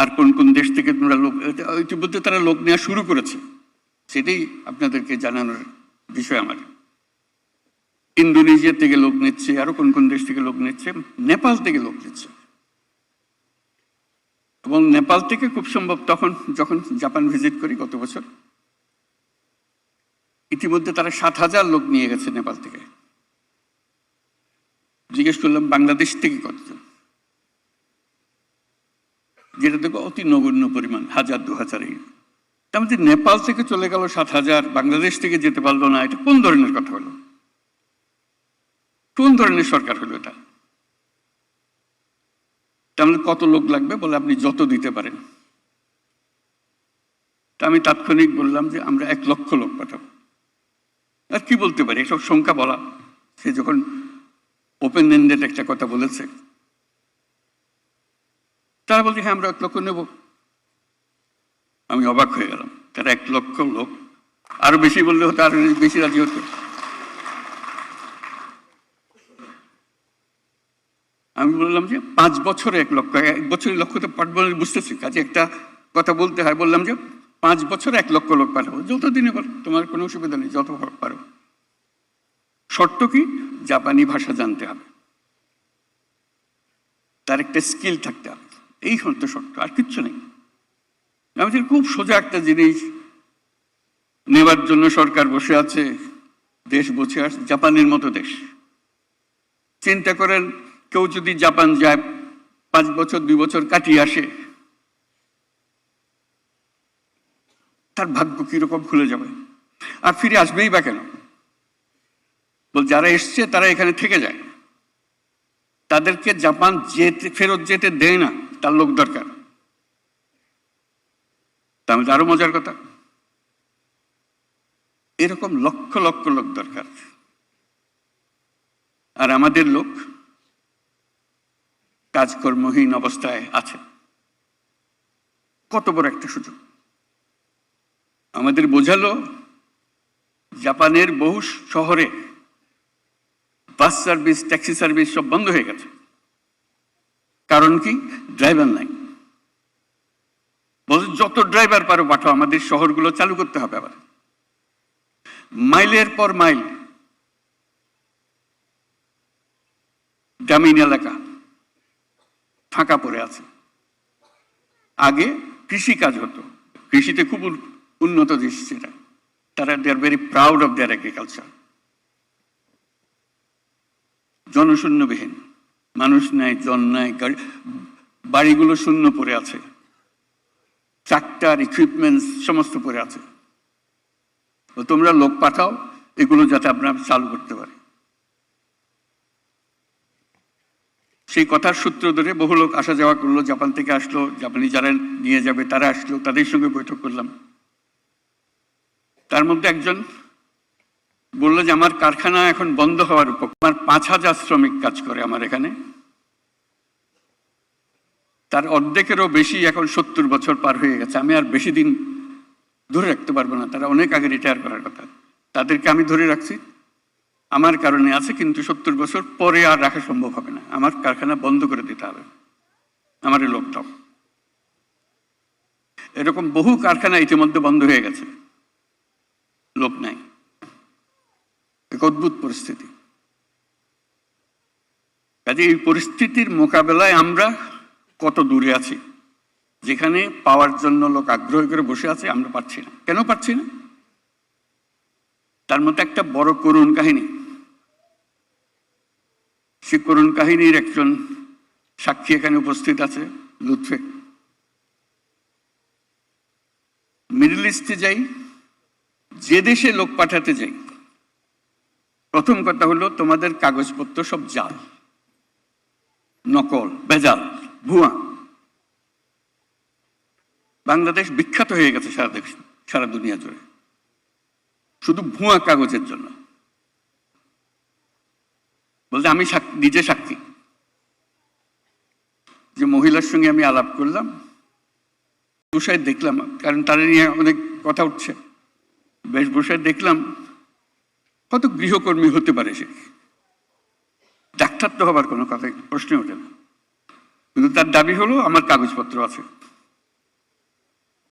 আর কোন কোন দেশ থেকে তোমরা লোক, ইতিমধ্যে তারা লোক নেওয়া শুরু করেছে। সেটাই আপনাদেরকে জানানোর বিষয় আমার ইন্দোনেশিয়া থেকে লোক নিচ্ছে, আরও কোন কোন দেশ থেকে লোক নিচ্ছে, নেপাল থেকে লোক নিচ্ছে। এবং নেপাল থেকে খুব সম্ভব তখন যখন জাপান ভিজিট করি গত বছর, ইতিমধ্যে তারা সাত হাজার লোক নিয়ে গেছে নেপাল থেকে। জিজ্ঞেস করলাম, বাংলাদেশ থেকে কতজন? যেটা দেখো অতি নগণ্য পরিমাণ, হাজার, দু হাজার এই তার মধ্যে নেপাল থেকে চলে গেল সাত হাজার, বাংলাদেশ থেকে যেতে পারল না, এটা কোন ধরনের কথা হলো? কোন ধরনের সরকার হলো এটা? তাহলে কত লোক লাগবে বলে আপনি যত দিতে পারেন। তা আমি তাৎক্ষণিক বললাম যে আমরা এক লক্ষ লোক পাঠাবো। আর কি বলতে পারি, এসব সংখ্যা বলা। সে যখন ওপেন এন্ডেড একটা কথা বলেছে তারা বলছে হ্যাঁ আমরা এক লক্ষ নেব। আমি অবাক হয়ে গেলাম। তারা এক লক্ষ লোক। আরও বেশি বললে হতো, আরও বেশি রাজি হতো। আমি বললাম যে, পাঁচ বছরে এক লক্ষ, এক বছরে তো পাঠবো বুঝতেছি। কাজে একটা কথা বলতে হয়, বললাম যে, পাঁচ বছরে এক লক্ষ লোক পাঠাবো। যত দিনে পারো, তোমার কোনো অসুবিধা নেই, যত পারো। শর্ত কি? জাপানি ভাষা জানতে হবে। তার একটা স্কিল থাকতে হবে। এই হতো শর্ত আর কিচ্ছু নেই। আমি খুব সোজা একটা জিনিস নেবার জন্য সরকার বসে আছে, দেশ বসে আছে, জাপানের মতো দেশ। চিন্তা করেন, কেউ যদি জাপান যায়, পাঁচ বছর, দুই বছর কাটিয়ে আসে, তার ভাগ্য কীরকম খুলে যাবে? আর ফিরে আসবেই বা কেন? বল, যারা এসছে, তারা এখানে থেকে যায়। তাদেরকে জাপান যেতে, ফেরত যেতে দেয় না। তার লোক দরকার। তাহলে আরও মজার কথা। এরকম লক্ষ লক্ষ লোক দরকার। আর আমাদের লোক কাজকর্মহীন অবস্থায় আছে। কত বড় একটা সুযোগ। আমাদের বোঝালো জাপানের বহু শহরে বাস সার্ভিস, ট্যাক্সি সার্ভিস সব বন্ধ হয়ে গেছে। কারণ কি? ড্রাইভার নাই। বলছে, যত ড্রাইভার পারো পাঠাও, আমাদের শহরগুলো চালু করতে হবে আবার। মাইলের পর মাইল, গ্রামীণ এলাকা ফাঁকা পড়ে আছে। আগে কৃষি কাজ হতো। কৃষিতে খুব উন্নত দেশ সেটা। তারা they are very proud of their agriculture জনশূন্যবিহীন। মানুষ নাই জন নাই বাড়িগুলো শূন্য পড়ে আছে। ট্রাক্টর ইকুইপমেন্টস সমস্ত পড়ে আছে। তো তোমরা লোক পাঠাও, এগুলো যাতে আমরা চালু করতে পারি সেই কথার সূত্র ধরে বহু লোক আসা যাওয়া করল, জাপান থেকে আসলো, জাপানি যারা নিয়ে যাবে, তারা আসলো, তাদের সঙ্গে বৈঠক করলাম। তার মধ্যে একজন বলল যে, আমার কারখানা এখন বন্ধ হওয়ার উপর আমার পাঁচ হাজার শ্রমিক কাজ করে আমার এখানে। তার অর্ধেকেরও বেশি এখন সত্তর বছর পার হয়ে গেছে। আমি আর বেশি দিন ধরে রাখতে পারব না। তারা অনেক আগে রিটায়ার করার কথা। তাদেরকে আমি ধরে রাখছি। আমার কারণে আছে, কিন্তু সত্তর বছর পরে আর রাখা সম্ভব হবে না। আমার কারখানা বন্ধ করে দিতে হবে। আমার লোকটাও। এরকম বহু কারখানা ইতিমধ্যে বন্ধ হয়ে গেছে লোক নাই এক অদ্ভুত পরিস্থিতি। কাজে এই পরিস্থিতির মোকাবেলায় আমরা কত দূরে আছি? যেখানে পাওয়ার জন্য লোক আগ্রহ করে বসে আছে, আমরা পাচ্ছি না। কেন পাচ্ছি না? তার মধ্যে একটা বড় করুণ কাহিনী। সে করুণ কাহিনীর একজন সাক্ষী এখানে উপস্থিত আছে, লুৎফে। মিডল ইস্টে যাই, যে দেশে লোক পাঠাতে যাই প্রথম কথা হলো, তোমাদের কাগজপত্র সব জাল। নকল বেজাল ভুয়া। বাংলাদেশ বিখ্যাত হয়ে গেছে সারা দেশ, সারা দুনিয়া জুড়ে। শুধু ভুয়া কাগজের জন্য। বলতে আমি নিজে সাক্ষী। যে মহিলার সঙ্গে আমি আলাপ করলাম বসায় দেখলাম, কারণ তারা নিয়ে অনেক কথা উঠছে। বেশ বসায় দেখলাম কত গৃহকর্মী হতে পারে সে? ডাক্তার তো হবার কোনো কথা প্রশ্ন ওঠে না। কিন্তু তার দাবি হলো, আমার কাগজপত্র আছে।